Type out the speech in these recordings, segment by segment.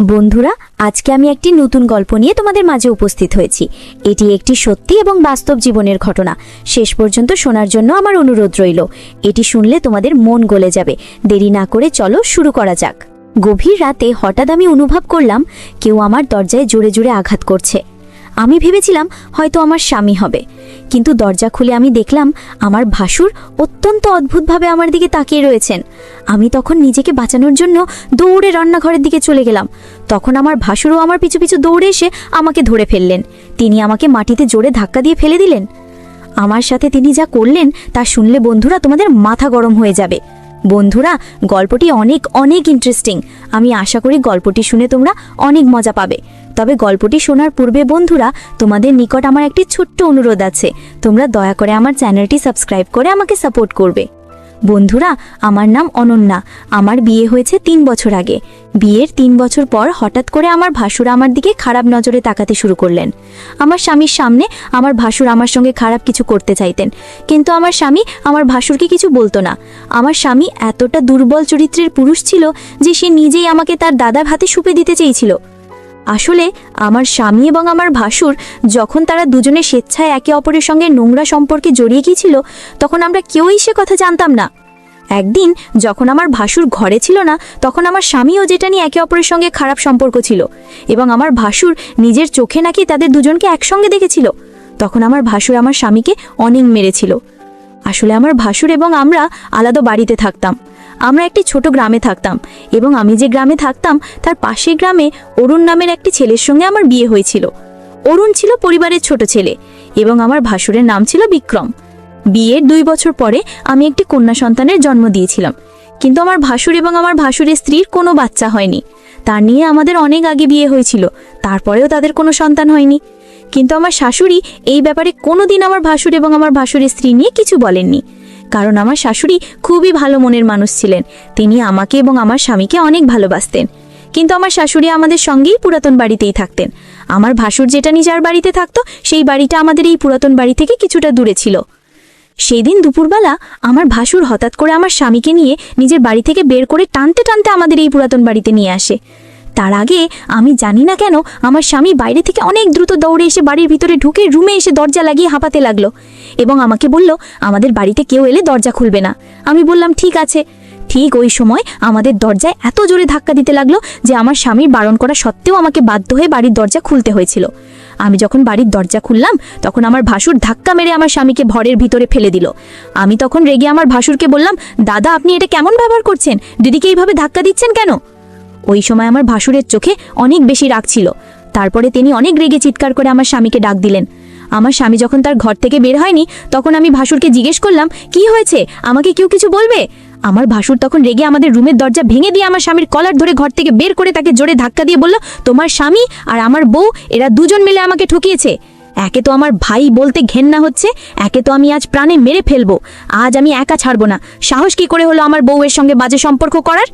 বন্ধুরা, আজকে আমি একটি নতুন গল্প নিয়ে তোমাদের মাঝে উপস্থিত হয়েছি। এটি একটি সত্যি এবং বাস্তব জীবনের ঘটনা। শেষ পর্যন্ত শোনার জন্য আমার অনুরোধ রইল। এটি শুনলে তোমাদের মন গলে যাবে। দেরি না করে চলো শুরু করা যাক। গভীর রাতে হঠাৎ আমি অনুভব করলাম, কেউ আমার দরজায় জোরে জোরে আঘাত করছে। আমি ভেবেছিলাম হয়তো আমার স্বামী হবে। কিন্তু দরজা খুলে আমি দেখলাম আমার ভাসুর অত্যন্ত অদ্ভুতভাবে আমার দিকে তাকিয়ে রয়েছেন। আমি তখন নিজেকে বাঁচানোর জন্য দৌড়ে রান্নাঘরের দিকে চলে গেলাম। তখন আমার ভাসুরও আমার পিছু পিছু দৌড়ে এসে আমাকে ধরে ফেললেন। তিনি আমাকে মাটিতে জোরে ধাক্কা দিয়ে ফেলে দিলেন। আমার সাথে তিনি যা করলেন তা শুনলে বন্ধুরা তোমাদের মাথা গরম হয়ে যাবে। বন্ধুরা, গল্পটি অনেক অনেক ইন্টারেস্টিং আমি আশা করি গল্পটি শুনে তোমরা অনেক মজা পাবে। তবে গল্পটি শোনার পূর্বে বন্ধুরা, তোমাদের নিকট আমার একটি ছোট্ট অনুরোধ আছে। তোমরা দয়া করে আমার চ্যানেলটি সাবস্ক্রাইব করে আমাকে সাপোর্ট করবে। বন্ধুরা, আমার নাম অনন্যা। আমার বিয়ে হয়েছে তিন বছর আগে। বিয়ের তিন বছর পর হঠাৎ করে আমার ভাসুর আমার দিকে খারাপ নজরে তাকাতে শুরু করলেন। আমার স্বামীর সামনে আমার ভাসুর আমার সঙ্গে খারাপ কিছু করতে চাইতেন। কিন্তু আমার স্বামী আমার ভাসুরকে কিছু বলতো না। আমার স্বামী এতটা দুর্বল চরিত্রের পুরুষ ছিল যে সে নিজেই আমাকে তার দাদার হাতে সুপে দিতে চেয়েছিল। আসলে আমার স্বামী এবং আমার ভাসুর যখন তারা দুজনে স্বেচ্ছায় একে অপরের সঙ্গে নোংরা সম্পর্কে জড়িয়ে গিয়েছিল, তখন আমরা কেউই সে কথা জানতাম না। একদিন যখন আমার ভাসুর ঘরে ছিল না, তখন আমার স্বামীও যেটা নিয়ে একে অপরের সঙ্গে খারাপ সম্পর্ক ছিল এবং আমার ভাসুর নিজের চোখে নাকি তাদের দুজনকে একসঙ্গে দেখেছিল। তখন আমার ভাসুর আমার স্বামীকে অনেক মেরেছিল। আসলে আমার ভাসুর এবং আমরা আলাদা বাড়িতে থাকতাম। আমরা একটি ছোট গ্রামে থাকতাম এবং আমি যে গ্রামে থাকতাম, তার পাশের গ্রামে অরুণ নামের একটি ছেলের সঙ্গে আমার বিয়ে হয়েছিল। অরুণ ছিল পরিবারের ছোট ছেলে এবং আমার ভাসুরের নাম ছিল বিক্রম। বিয়ের দুই বছর পরে আমি একটি কন্যা সন্তানের জন্ম দিয়েছিলাম। কিন্তু আমার ভাসুর এবং আমার ভাসুরের স্ত্রীর কোনো বাচ্চা হয়নি। তার নিয়ে আমাদের অনেক আগে বিয়ে হয়েছিল, তারপরেও তাদের কোনো সন্তান হয়নি। কিন্তু আমার শাশুড়ি এই ব্যাপারে কোনোদিন আমার ভাসুর এবং আমার ভাসুরের স্ত্রী নিয়ে কিছু বলেননি। কারণ আমার শাশুড়ি খুবই ভালো মনের মানুষ ছিলেন। তিনি আমাকে এবং আমার স্বামীকে অনেক ভালোবাসতেন। কিন্তু আমার শাশুড়ি আমাদের সঙ্গেই পুরাতন বাড়িতেই থাকতেন। আমার ভাসুর যেটা নিজার বাড়িতে থাকতো, সেই বাড়িটা আমাদের এই পুরাতন বাড়ি থেকে কিছুটা দূরে ছিল। সেই দিন দুপুরবেলা আমার ভাসুর হঠাৎ করে আমার স্বামীকে নিয়ে নিজের বাড়ি থেকে বের করে টানতে টানতে আমাদের এই পুরাতন বাড়িতে নিয়ে আসে। তার আগে আমি জানি না কেন আমার স্বামী বাইরে থেকে অনেক দ্রুত দৌড়ে এসে বাড়ির ভিতরে ঢুকে রুমে এসে দরজা লাগিয়ে হাঁপাতে লাগল এবং আমাকে বলল, আমাদের বাড়িতে কেউ এলে দরজা খুলবে না। আমি বললাম, ঠিক আছে। ঠিক ওই সময় আমাদের দরজায় এত জোরে ধাক্কা দিতে লাগল যে আমার স্বামীর বারণ করা সত্ত্বেও আমাকে বাধ্য হয়ে বাড়ির দরজা খুলতে হয়েছিল। আমি যখন বাড়ির দরজা খুললাম, তখন আমার ভাসুর ধাক্কা মেরে আমার স্বামীকে ভরের ভিতরে ফেলে দিল। আমি তখন রেগে আমার ভাসুরকে বললাম, দাদা, আপনি এটা কেমন ব্যবহার করছেন? দিদিকে এইভাবে ধাক্কা দিচ্ছেন কেন? ওই সময় আমার ভাসুরের চোখে অনেক বেশি রাগ ছিল। তারপরে তিনি অনেক রেগে চিৎকার করে আমার স্বামীকে ডাক দিলেন। আমার স্বামী যখন তার ঘর থেকে বের হয়নি, তখন আমি ভাসুরকে জিজ্ঞেস করলাম, কি হয়েছে? আমাকে কেউ কিছু বলবে? আমার ভাসুর তখন রেগে আমাদের রুমের দরজা ভেঙে দিয়ে আমার স্বামীর কলার ধরে ঘর থেকে বের করে তাকে জোরে ধাক্কা দিয়ে বলল, তোমার স্বামী আর আমার বউ, এরা দুজন মিলে আমাকে ঠকিয়েছে। একে তো আমার ভাই বলতে ঘেন্না হচ্ছে, একে তো আমি আজ প্রাণে মেরে ফেলব। আজ আমি একা ছাড়বো না। সাহস কি করে হলো আমার বউয়ের সঙ্গে বাজে সম্পর্ক করার?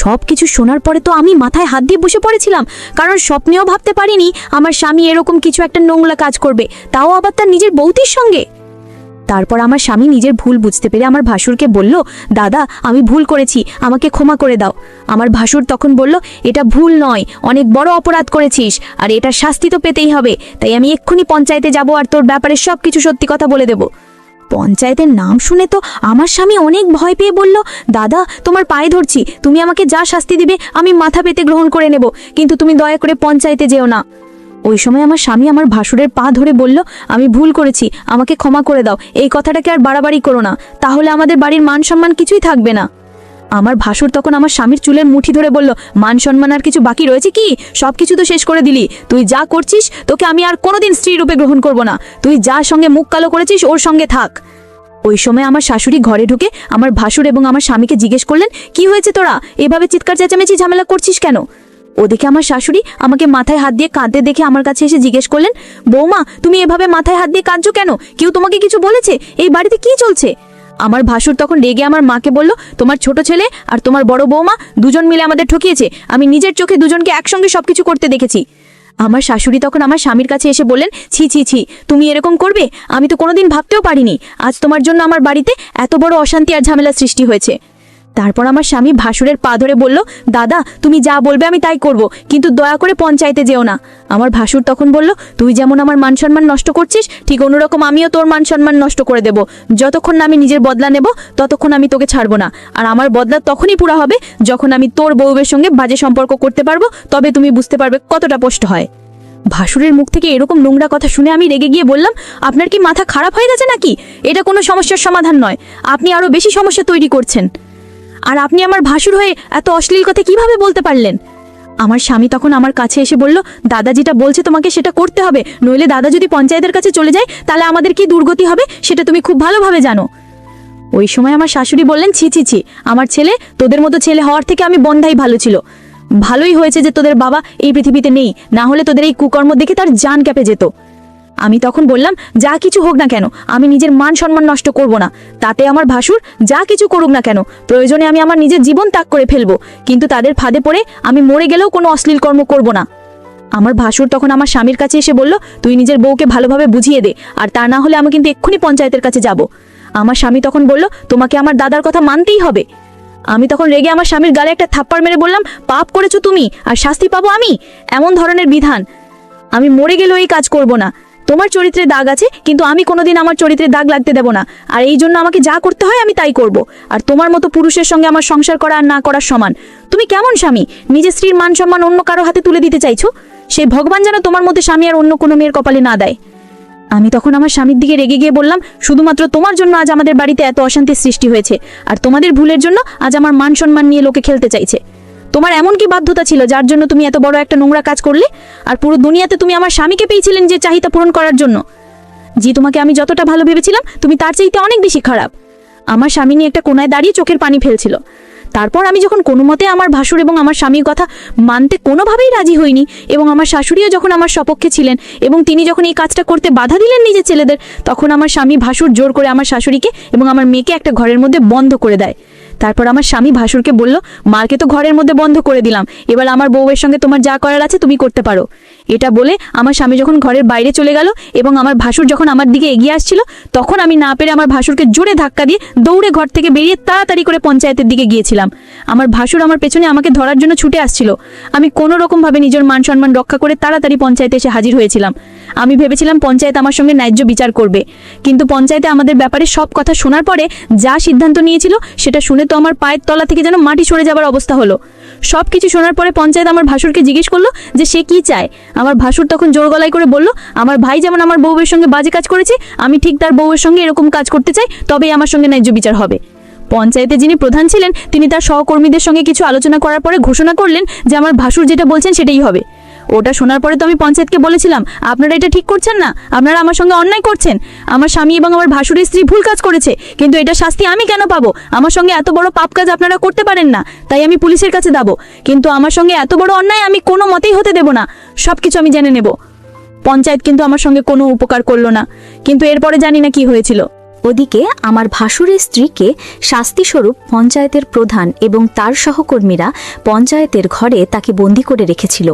সব কিছু শোনার পরে তো আমি মাথায় হাত দিয়ে বসে পড়েছিলাম, কারণ স্বপ্নেও ভাবতে পারিনি আমার স্বামী এরকম কিছু একটা নোংলা কাজ করবে, তাও আবার তার নিজের বৌতির সঙ্গে। তারপর আমার স্বামী নিজের ভুল বুঝতে পেরে আমার ভাসুরকে বলল, দাদা, আমি ভুল করেছি, আমাকে ক্ষমা করে দাও। আমার ভাসুর তখন বলল, এটা ভুল নয়, অনেক বড় অপরাধ করেছিস, আর এটার শাস্তি তো পেতেই হবে, তাই আমি এক্ষুনি পঞ্চায়েতে যাব আর তোর ব্যাপারে সব কিছু সত্যি কথা বলে দেব। পঞ্চায়েতের নাম শুনে তো আমার স্বামী অনেক ভয় পেয়ে বলল, দাদা, তোমার পায়ে ধরছি। তুমি আমাকে যা শাস্তি দিবে, আমি মাথা পেতে গ্রহণ করে নেব। কিন্তু তুমি দয়া করে পঞ্চায়েতে যেও না। ওই সময় আমার স্বামী আমার ভাসুরের পা ধরে বলল, আমি ভুল করেছি। আমাকে ক্ষমা করে দাও। এই কথাটাকে আর বাড়াবাড়ি করো না। তাহলে আমাদের বাড়ির মান সম্মান কিছুই থাকবে না। আমার ভাসুর তখন আমার স্বামীর চুলের মুঠি ধরে বলল, মান সম্মান আর কিছু বাকি রয়েছে কি? সব কিছু তো শেষ করে দিলি। তুই যা করছিস, তোকে আমি আর কোনোদিন স্ত্রী রূপে গ্রহণ করব না। তুই যার সঙ্গে মুখ কালো করেছিস, ওর সঙ্গে থাক। ওই সময় আমার শাশুড়ি ঘরে ঢুকে আমার ভাসুর এবং আমার স্বামীকে জিজ্ঞেস করলেন, কি হয়েছে তোরা? এভাবে চিৎকার, চেঁচামেচি, ঝামেলা করছিস কেন? ওদিকে আমার শাশুড়ি আমাকে মাথায় হাত দিয়ে কাঁদতে দেখে আমার কাছে এসে জিজ্ঞেস করলেন, বৌমা, তুমি এভাবে মাথায় হাত দিয়ে কাঁদছো কেন? কেউ তোমাকে কিছু বলেছে? এই বাড়িতে কি চলছে? আমার ভাসুর তখন রেগে আমার মাকে বলল, তোমার ছোট ছেলে আর তোমার বড় বৌমা দুজন মিলে আমাদের ঠকিয়েছে। আমি নিজের চোখে দুজনকে একসঙ্গে সবকিছু করতে দেখেছি। আমার শাশুড়ি তখন আমার স্বামীর কাছে এসে বললেন, ছি ছি ছি, তুমি এরকম করবে? আমি তো কোনোদিন ভাবতেও পারিনি। আজ তোমার জন্য আমার বাড়িতে এত বড় অশান্তি আর ঝামেলা সৃষ্টি হয়েছে। তারপর আমার স্বামী ভাসুরের পা ধরে বলল, দাদা, তুমি যা বলবে আমি তাই করব, কিন্তু দয়া করে পঞ্চায়েতে যেও না। আমার ভাসুর তখন বলল, তুই যেমন আমার মান সম্মান নষ্ট করছিস, ঠিক অন্যরকম আমিও তোর মান সম্মান নষ্ট করে দেব। যতক্ষণ না আমি নিজের বদলা নেব, ততক্ষণ আমি তোকে ছাড়বো না। আর আমার বদলা তখনই পুরা হবে যখন আমি তোর বউয়ের সঙ্গে বাজে সম্পর্ক করতে পারব, তবে তুমি বুঝতে পারবে কতটা কষ্ট হয়। ভাসুরের মুখ থেকে এরকম নোংরা কথা শুনে আমি রেগে গিয়ে বললাম, আপনার কি মাথা খারাপ হয়ে গেছে নাকি? এটা কোনো সমস্যার সমাধান নয়। আপনি আরও বেশি সমস্যা তৈরি করছেন। আর আপনি আমার ভাসুর হয়ে এত অশ্লীল কথা কীভাবে বলতে পারলেন? আমার স্বামী তখন আমার কাছে এসে বলল, দাদা যেটা বলছে তোমাকে সেটা করতে হবে, নইলে দাদা যদি পঞ্চায়েতের কাছে চলে যায়, তাহলে আমাদের কি দুর্গতি হবে, সেটা তুমি খুব ভালোভাবে জানো। ওই সময় আমার শাশুড়ি বললেন, ছি ছি ছি, আমার ছেলে, তোদের মতো ছেলে হওয়ার থেকে আমি বন্ধাই ভালো ছিল। ভালোই হয়েছে যে তোদের বাবা এই পৃথিবীতে নেই, না হলে তোদের এই কুকর্ম দেখে তার জান ক্যাপে যেত। আমি তখন বললাম, যা কিছু হোক না কেন, আমি নিজের মান সম্মান নষ্ট করব না। তাতে আমার ভাসুর যা কিছু করুক না কেন, প্রয়োজনে আমি আমার নিজের জীবন ত্যাগ করে ফেলব। কিন্তু তাদের ফাঁদে পড়ে আমি মরে গেলেও কোনো অশ্লীল কর্ম করব না। আমার ভাসুর তখন আমার স্বামীর কাছে এসে বলল, তুই নিজের বউকে ভালোভাবে বুঝিয়ে দে, আর তা না হলে আমি কিন্তু এক্ষুনি পঞ্চায়েতের কাছে যাব। আমার স্বামী তখন বলল, তোমাকে আমার দাদার কথা মানতেই হবে। আমি তখন রেগে আমার স্বামীর গালে একটা থাপ্পড় মেরে বললাম, পাপ করেছ তুমি, আর শাস্তি পাবো আমি। এমন ধরনের বিধান। আমি মরে গেলেও এই কাজ করব না। তোমার চরিত্রে দাগ আছে, কিন্তু আমি কোনোদিন আমার চরিত্রে দাগ লাগতে দেব না। আর এই জন্য আমাকে যা করতে হয় আমি তাই করব। আর তোমার মতো পুরুষের সঙ্গে আমার সংসার করা আর না করার সমান। তুমি কেমন স্বামী? নিজের স্ত্রীর মান সম্মান অন্য কারও হাতে তুলে দিতে চাইছো? সেই ভগবান যেন তোমার মধ্যে স্বামী আর অন্য কোনো মেয়ের কপালে না দেয়। আমি তখন আমার স্বামীর দিকে রেগে গিয়ে বললাম, শুধুমাত্র তোমার জন্য আজ আমাদের বাড়িতে এত অশান্তির সৃষ্টি হয়েছে। আর তোমাদের ভুলের জন্য আজ আমার মান সম্মান নিয়ে লোকে খেলতে চাইছে। তোমার এমন কি বাধ্যতা ছিল যার জন্য তুমি এত বড় একটা নোংরা কাজ করলে? আর পুরো দুনিয়াতে তুমি আমার স্বামীকে পেয়েছিলেন যে চাহিদা পূরণ করার জন্য। জি, তোমাকে আমি যতটা ভালো ভেবেছিলাম, তুমি তার চাইতে অনেক বেশি খারাপ। আমার স্বামী নিয়ে একটা কোনায় দাঁড়িয়ে চোখের পানি ফেলছিল। তারপর আমি যখন কোনো মতে আমার ভাসুর এবং আমার স্বামীর কথা মানতে কোনোভাবেই রাজি হইনি, এবং আমার শাশুড়িও যখন আমার সপক্ষে ছিলেন, এবং তিনি যখন এই কাজটা করতে বাধা দিলেন নিজের ছেলেদের, তখন আমার স্বামী ভাসুর জোর করে আমার শাশুড়িকে এবং আমার মেয়েকে একটা ঘরের মধ্যে বন্ধ করে দেয়। তারপর আমার স্বামী ভাসুরকে বলল, মাকে তো ঘরের মধ্যে বন্ধ করে দিলাম। এবার আমার বউয়ের সঙ্গে তোমার যা করার আছে তুমি করতে পারো। এটা বলে আমার স্বামী যখন ঘরের বাইরে চলে গেল এবং আমার ভাসুর যখন আমার দিকে এগিয়ে আসছিল, তখন আমি না পেরে আমার ভাসুরকে জোরে ধাক্কা দিয়ে দৌড়ে ঘর থেকে বেরিয়ে তাড়াতাড়ি করে পঞ্চায়েতের দিকে গিয়েছিলাম। আমার ভাসুর আমার পেছনে আমাকে ধরার জন্য ছুটে আসছিল। আমি কোনো রকম ভাবে নিজের মান সম্মান রক্ষা করে তাড়াতাড়ি পঞ্চায়েতে এসে হাজির হয়েছিলাম। আমি ভেবেছিলাম পঞ্চায়েত আমার সঙ্গে ন্যায্য বিচার করবে। কিন্তু পঞ্চায়েতে আমাদের ব্যাপারে সব কথা শোনার পরে যা সিদ্ধান্ত নিয়েছিল সেটা শুনে তো আমার পায়ের তলা থেকে যেন মাটি সরে যাবার অবস্থা হলো। সব কিছু শোনার পরে পঞ্চায়েত আমার ভাসুরকে জিজ্ঞেস করল যে সে কি চায়? আমার ভাসুর তখন জোর গলায় করে বলল, আমার ভাই যেমন আমার বউয়ের সঙ্গে বাজে কাজ করেছে, আমি ঠিক তার বউয়ের সঙ্গে এরকম কাজ করতে চাই, তবেই আমার সঙ্গে ন্যায্য বিচার হবে। পঞ্চায়েতে যিনি প্রধান ছিলেন, তিনি তার সহকর্মীদের সঙ্গে কিছু আলোচনা করার পরে ঘোষণা করলেন যে আমার ভাসুর যেটা বলছেন সেটাই হবে। ওটা শোনার পরে তো আমি পঞ্চায়েতকে বলেছিলাম, আপনারা এটা ঠিক করছেন না? আপনারা আমার সঙ্গে অন্যায় করছেন। আমার স্বামী এবং আমার ভাসুরের স্ত্রী ভুল কাজ করেছে, কিন্তু এটা শাস্তি আমি কেন পাবো? আমার সঙ্গে এত বড় পাপ কাজ আপনারা করতে পারেন না, তাই আমি পুলিশের কাছে দাবো। কিন্তু আমার সঙ্গে এত বড় অন্যায় আমি কোনো মতেই হতে দেব না। সব কিছু আমি জেনে নেব। পঞ্চায়েত কিন্তু আমার সঙ্গে কোনো উপকার করল না। কিন্তু এরপরে জানি না কি হয়েছিল। ওদিকে আমার ভাসুরের স্ত্রীকে শাস্তিস্বরূপ পঞ্চায়েতের প্রধান এবং তার সহকর্মীরা পঞ্চায়েতের ঘরে তাকে বন্দি করে রেখেছিল।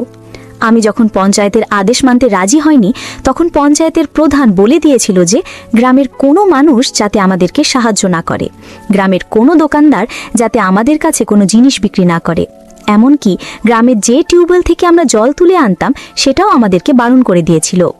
আমি যখন পঞ্চায়েতের আদেশ মানতে রাজি হয়নি, তখন পঞ্চায়েতের প্রধান বলে দিয়েছিল যে, গ্রামের কোনো মানুষ যাতে আমাদেরকে সাহায্য না করে। গ্রামের কোনো দোকানদার যাতে আমাদের কাছে কোনো জিনিস বিক্রি না করে। এমনকি গ্রামের যে টিউবওয়েল থেকে আমরা জল তুলে আনতাম, সেটাও আমাদেরকে বারণ করে দিয়েছিল।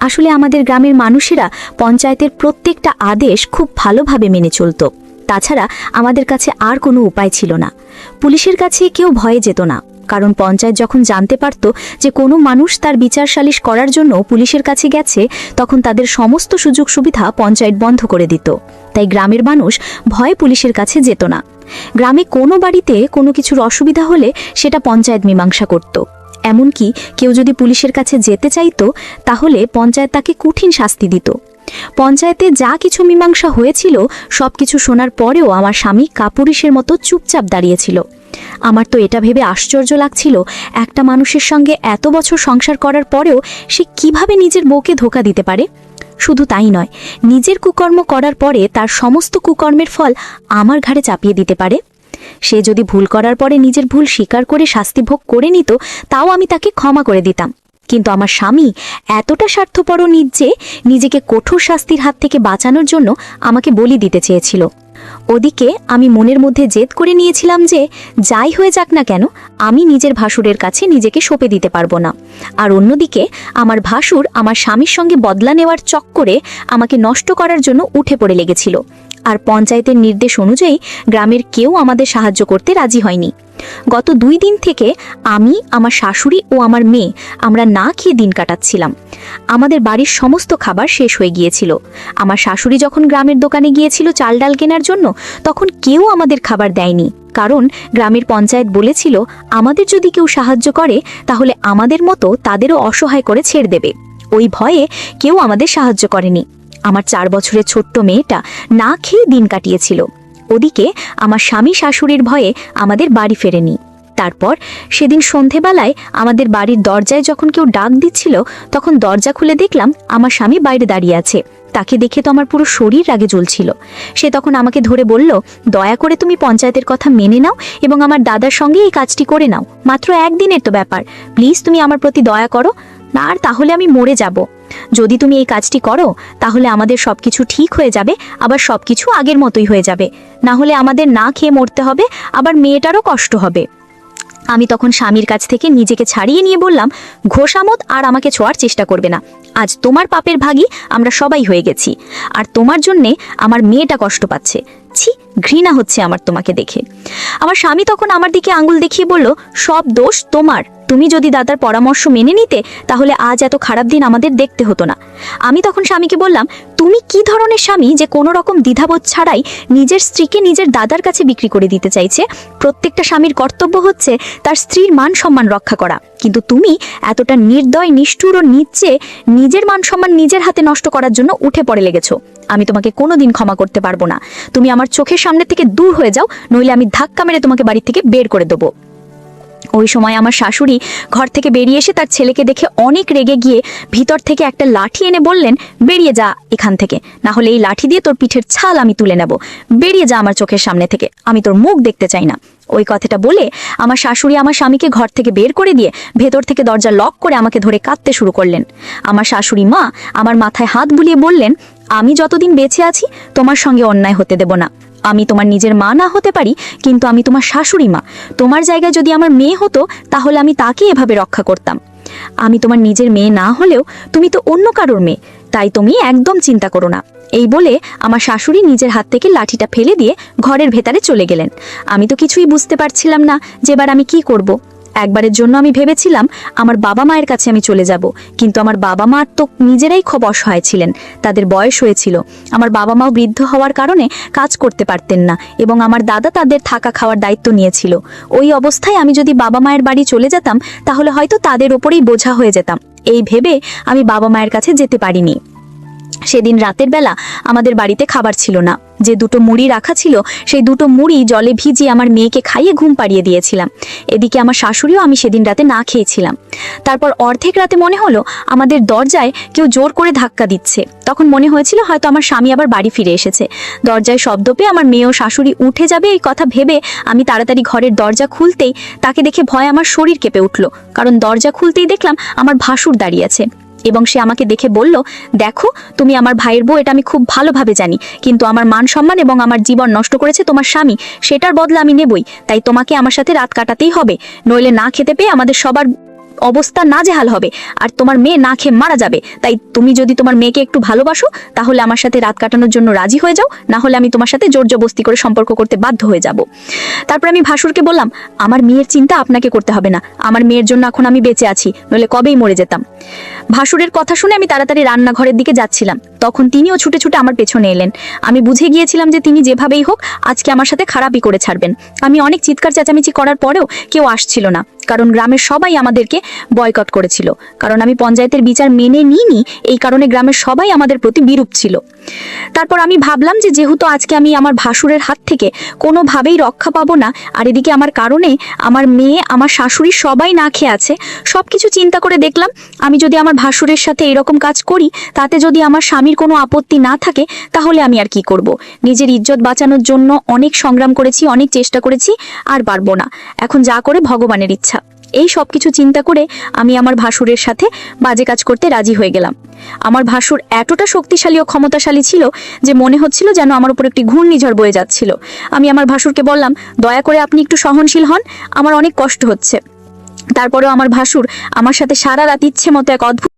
আসলে আমাদের গ্রামের মানুষেরা পঞ্চায়েতের প্রত্যেকটা আদেশ খুব ভালোভাবে মেনে চলত। তাছাড়া আমাদের কাছে আর কোনো উপায় ছিল না। পুলিশের কাছে কেউ ভয়ে যেত না। কারণ পঞ্চায়েত যখন জানতে পারত যে কোনো মানুষ তার বিচার সালিশ করার জন্য পুলিশের কাছে গেছে, তখন তাদের সমস্ত সুযোগ সুবিধা পঞ্চায়েত বন্ধ করে দিত। তাই গ্রামের মানুষ ভয়ে পুলিশের কাছে যেত না। গ্রামে কোনো বাড়িতে কোনো কিছুর অসুবিধা হলে সেটা পঞ্চায়েত মীমাংসা করত। এমনকি কেউ যদি পুলিশের কাছে যেতে চাইতো, তাহলে পঞ্চায়েত তাকে কঠিন শাস্তি দিত। পঞ্চায়েতে যা কিছু মীমাংসা হয়েছিল সব কিছু শোনার পরেও আমার স্বামী কাপুরিশের মতো চুপচাপ দাঁড়িয়েছিল। আমার তো এটা ভেবে আশ্চর্য লাগছিল একটা মানুষের সঙ্গে এত বছর সংসার করার পরেও সে কীভাবে নিজের বউকে ধোকা দিতে পারে? শুধু তাই নয়, নিজের কুকর্ম করার পরে তার সমস্ত কুকর্মের ফল আমার ঘাড়ে চাপিয়ে দিতে পারে? সে যদি ভুল করার পরে নিজের ভুল স্বীকার করে শাস্তি ভোগ করে নিত, তাও আমি তাকে ক্ষমা করে দিতাম। কিন্তু আমার স্বামী এতটা স্বার্থপর নিজ নিজেকে কঠোর শাস্তির হাত থেকে বাঁচানোর জন্য আমাকে বলি দিতে চেয়েছিল। ওদিকে আমি মনের মধ্যে জেদ করে নিয়েছিলাম যে, যাই হয়ে যাক না কেন, আমি নিজের ভাসুরের কাছে নিজেকে সঁপে দিতে পারব না। আর অন্যদিকে, আমার ভাসুর আমার স্বামীর সঙ্গে বদলা নেওয়ার চক্করে আমাকে নষ্ট করার জন্য উঠে পড়ে লেগেছিল। আর পঞ্চায়েতের নির্দেশ অনুযায়ী গ্রামের কেউ আমাদের সাহায্য করতে রাজি হয়নি। গত দুই দিন থেকে আমি, আমার শাশুড়ি ও আমার মেয়ে আমরা না খেয়ে দিন কাটাচ্ছিলাম। আমাদের বাড়ির সমস্ত খাবার শেষ হয়ে গিয়েছিল। আমার শাশুড়ি যখন গ্রামের দোকানে গিয়েছিল চাল ডাল কেনার জন্য, তখন কেউ আমাদের খাবার দেয়নি। কারণ গ্রামের পঞ্চায়েত বলেছিল, আমাদের যদি কেউ সাহায্য করে, তাহলে আমাদের মতো তাদেরও অসহায় করে ছেড়ে দেবে। ওই ভয়ে কেউ আমাদের সাহায্য করেনি। আমার চার বছরের ছোট্ট মেয়েটা না খেয়ে দিন কাটিয়েছিল। ওদিকে আমার স্বামী শাশুড়ির ভয়ে আমাদের বাড়ি ফেরেনি। তারপর সেদিন সন্ধেবেলায় আমাদের বাড়ির দরজায় যখন কেউ ডাক দিচ্ছিল, তখন দরজা খুলে দেখলাম আমার স্বামী বাইরে দাঁড়িয়ে আছে। তাকে দেখে তো আমার পুরো শরীর রাগে জ্বলছিল। সে তখন আমাকে ধরে বলল, দয়া করে তুমি পঞ্চায়েতের কথা মেনে নাও এবং আমার দাদার সঙ্গে এই কাজটি করে নাও। মাত্র একদিনের তো ব্যাপার। প্লিজ তুমি আমার প্রতি দয়া করো, না আর তাহলে আমি মরে যাব। যদি তুমি এই কাজটি করো, তাহলে আমাদের সবকিছু ঠিক হয়ে যাবে, আবার সবকিছু আগের মতোই হয়ে যাবে। না হলে আমাদের না খেয়ে মরতে হবে, আবার মেয়েটারও কষ্ট হবে। আমি তখন স্বামীর কাছ থেকে নিজেকে ছাড়িয়ে নিয়ে বললাম, ঘোষামত আর আমাকে ছোঁয়ার চেষ্টা করবে না। আজ তোমার পাপের ভাগী আমরা সবাই হয়ে গেছি। আর তোমার জন্যে আমার মেয়েটা কষ্ট পাচ্ছে। ছি, ঘৃণা হচ্ছে আমার তোমাকে দেখে। আমার স্বামী তখন আমার দিকে আঙুল দেখিয়ে বলল, সব দোষ তোমার। তুমি যদি দাদার পরামর্শ মেনে নিতে, তাহলে আজ এত খারাপ দিন আমাদের দেখতে হতো না। আমি তখন স্বামীকে বললাম, তুমি কি ধরনের স্বামী যে কোনো রকম দ্বিধাবোধ ছাড়াই নিজের স্ত্রীকে নিজের দাদার কাছে বিক্রি করে দিতে চাইছে? প্রত্যেকটা স্বামীর কর্তব্য হচ্ছে তার স্ত্রীর মান সম্মান রক্ষা করা। কিন্তু তুমি এতটা নির্দয়, নিষ্ঠুর ও নিচ্ছে নিজের মান সম্মান নিজের হাতে নষ্ট করার জন্য উঠে পড়ে লেগেছো। আমি তোমাকে কোনোদিন ক্ষমা করতে পারব না। তুমি আমার চোখের সামনে থেকে দূর হয়ে যাও, নইলে আমি ধাক্কা মেরে তোমাকে বাড়ি থেকে বের করে দেবো। ওই সময় আমার শাশুড়ি ঘর থেকে বেরিয়ে এসে তার ছেলেকে দেখে অনেক রেগে গিয়ে ভিতর থেকে একটা লাঠি এনে বললেন, বেরিয়ে যা এখান থেকে। না হলে এই লাঠি দিয়ে তোর পিঠের ছাল আমি তুলে নেব। বেরিয়ে যা আমার চোখের সামনে থেকে। আমি তোর মুখ দেখতে চাই না। ওই কথাটা বলে আমার শাশুড়ি আমার স্বামীকে ঘর থেকে বের করে দিয়ে ভেতর থেকে দরজা লক করে আমাকে ধরে কাঁদতে শুরু করলেন। আমার শাশুড়ি মা আমার মাথায় হাত বুলিয়ে বললেন, আমি যতদিন বেঁচে আছি, তোমার সঙ্গে অন্যায় হতে দেব না। আমি তোমার নিজের মা না হতে পারি, কিন্তু আমি তোমার শাশুড়ি মা। তোমার জায়গায় যদি আমার মেয়ে হতো, তাহলে আমি তাকে এভাবে রক্ষা করতাম। আমি তোমার নিজের মেয়ে না হলেও, তুমি তো অন্য কারোর মেয়ে। তাই তুমি একদম চিন্তা করো না। এই বলে আমার শাশুড়ি নিজের হাত থেকে লাঠিটা ফেলে দিয়ে ঘরের ভেতরে চলে গেলেন। আমি তো কিছুই বুঝতে পারছিলাম না যে এবার আমি কি করব। একবারের জন্য আমি ভেবেছিলাম আমার বাবা মায়ের কাছে আমি চলে যাব, কিন্তু আমার বাবা মা তো নিজেরাই খুব অসহায় ছিলেন, তাদের বয়স হয়েছিল। আমার বাবা মাও বৃদ্ধ হওয়ার কারণে কাজ করতে পারতেন না এবং আমার দাদা তাদের থাকা খাওয়ার দায়িত্ব নিয়েছিল। ওই অবস্থায় আমি যদি বাবা মায়ের বাড়ি চলে যেতাম, তাহলে হয়তো তাদের ওপরেই বোঝা হয়ে যেতাম। এই ভেবে আমি বাবা মায়ের কাছে যেতে পারিনি। সেদিন রাতের বেলা আমাদের বাড়িতে খাবার ছিল না। যে দুটো মুড়ি রাখা ছিল, সেই দুটো মুড়ি জলে ভিজিয়ে আমার মেয়েকে খাইয়ে ঘুম পাড়িয়ে দিয়েছিলাম। এদিকে আমার শাশুড়িও আমি সেদিন রাতে না খেয়েছিলাম। তারপর অর্ধেক রাতে মনে হলো আমাদের দরজায় কেউ জোর করে ধাক্কা দিচ্ছে। তখন মনে হয়েছিল হয়তো আমার স্বামী আবার বাড়ি ফিরে এসেছে। দরজায় শব্দ পেয়ে আমার মেয়ে ও শাশুড়ি উঠে যাবে এই কথা ভেবে আমি তাড়াতাড়ি ঘরের দরজা খুলতেই তাকে দেখে ভয় আমার শরীর কেঁপে উঠল। কারণ দরজা খুলতেই দেখলাম আমার ভাসুর দাঁড়িয়ে আছে। এবং সে আমাকে দেখে বলল, দেখো, তুমি আমার ভাইয়ের বউ, এটা আমি খুব ভালোভাবে জানি। কিন্তু আমার মান সম্মান এবং আমার জীবন নষ্ট করেছে তোমার স্বামী। সেটার বদলা আমি নেবই। তাই তোমাকে আমার সাথে রাত কাটাতেই হবে। নইলে না খেতে পেয়ে আমাদের সবার অবস্থা নাজেহাল হবে আর তোমার মেয়ে না খেয়ে মারা যাবে। তাই তুমি যদি তোমার মেয়েকে একটু ভালোবাসো, তাহলে আমার সাথে রাত কাটানোর জন্য রাজি হয়ে যাও, না হলে আমি তোমার সাথে জোর জবস্তি করে সম্পর্ক করতে বাধ্য হয়ে যাব। তারপর আমি ভাসুরকে বললাম, আমার মেয়ের চিন্তা আপনাকে করতে হবে না। আমার মেয়ের জন্য এখন আমি বেঁচে আছি, নইলে কবেই মরে যেতাম। ভাসুরের কথা শুনে আমি তাড়াতাড়ি রান্নাঘরের দিকে যাচ্ছিলাম। তখন তিনিও ছুটে ছুটে আমার পেছনে এলেন। আমি বুঝে গিয়েছিলাম যে তিনি যেভাবেই হোক, আজকে আমার সাথে খারাপই করে ছাড়বেন। আমি অনেক চিৎকার চেঁচামেচি করার পরেও কেউ আসছিল না। কারণ গ্রামের সবাই আমাদেরকে বয়কট করেছিল। কারণ আমি পঞ্চায়েতের বিচার মেনে নিইনি, এই কারণে গ্রামের সবাই আমাদের প্রতি বিরূপ ছিল। তারপর আমি ভাবলাম যে যেহেতু আজকে আমি আমার ভাসুরের হাত থেকে কোনোভাবেই রক্ষা পাবো না, আর এদিকে আমার কারণে আমার মেয়ে, আমার শাশুড়ি সবাই না খেয়ে আছে সব কিছু চিন্তা করে দেখলাম, আমি যদি আমার ভাসুরের সাথে এরকম কাজ করি, তাতে যদি আমার স্বামীর কোনো আপত্তি না থাকে, তাহলে আমি আর কি করব। নিজের ইজ্জত বাঁচানোর জন্য অনেক সংগ্রাম করেছি, অনেক চেষ্টা করেছি, আর পারব না এখন যা করে ভগবানের ইচ্ছা এই সব কিছু চিন্তা করে আমি আমার ভাসুরের সাথে বাজে কাজ করতে রাজি হয়ে গেলাম। আমার ভাসুর এতটা শক্তিশালী ও ক্ষমতাশালী ছিল যে মনে হচ্ছিল যেন আমার উপর একটি ঘূর্ণিঝড় বয়ে যাচ্ছিল। আমি আমার ভাসুরকে বললাম, দয়া করে আপনি একটু সহনশীল হন, আমার অনেক কষ্ট হচ্ছে। তারপরেও আমার ভাসুর আমার সাথে সারা রাত ইচ্ছে মতো এক অদ্ভুত